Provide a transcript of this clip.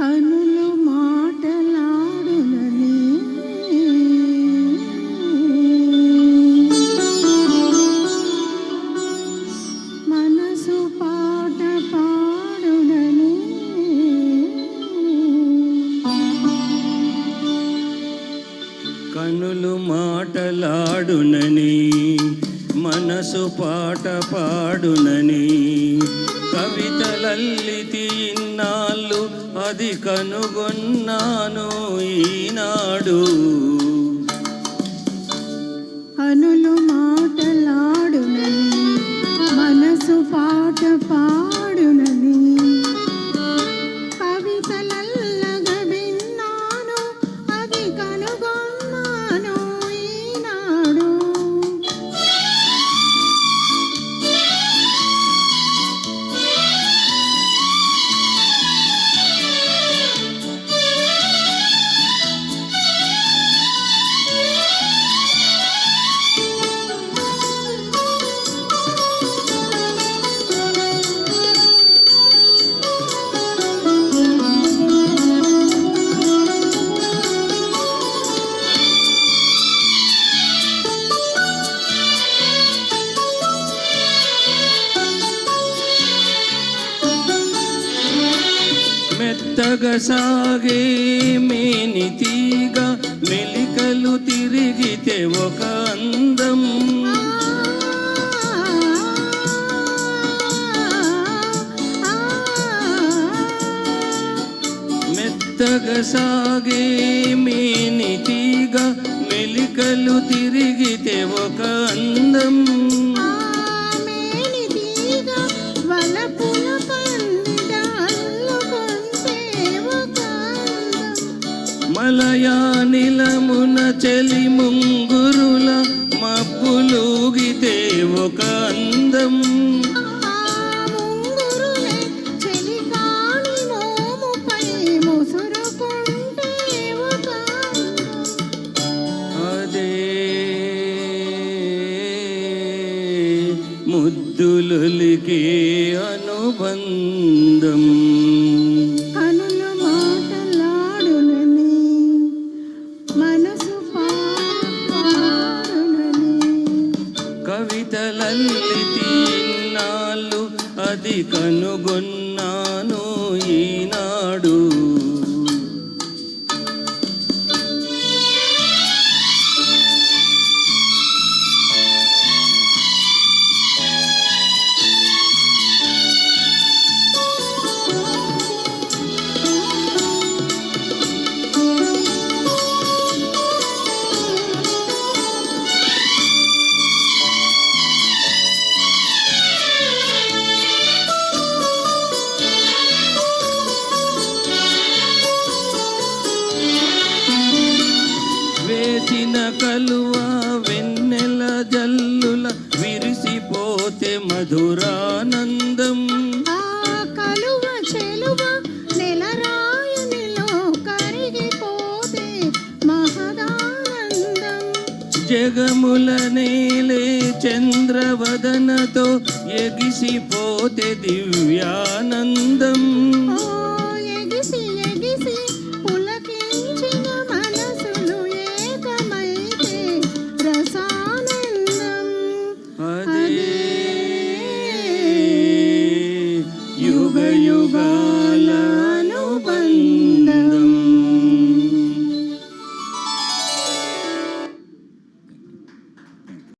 కనులు మాటలాడునని. మనసు పాట పాడునని. కనులు మాటలాడునని. మనసు పాట పాడునని. కవితలల్లితి ఇన్నాళ్ళు అది కనుగొన్నాను ఈనాడు. మెత్తగా సాగే మేని తీగ మెలికలు తిరిగితే ఒక అందం మెత్తగా చెలి ముంగురుల మబ్బులూగితే ఒక అందం. ముద్దులొలికే అనుబంధం. కనుగొన్నాను ఈనాడు. కలువ వెన్నెల జల్లుల విరిసిపోతే మధురానందం. కలువ చెలువ నెలరాయునిలో కరిగిపోతే మహదానందం. జగముల నేలే చంద్రవదనతో ఎగిసిపోతే దివ్యానందం.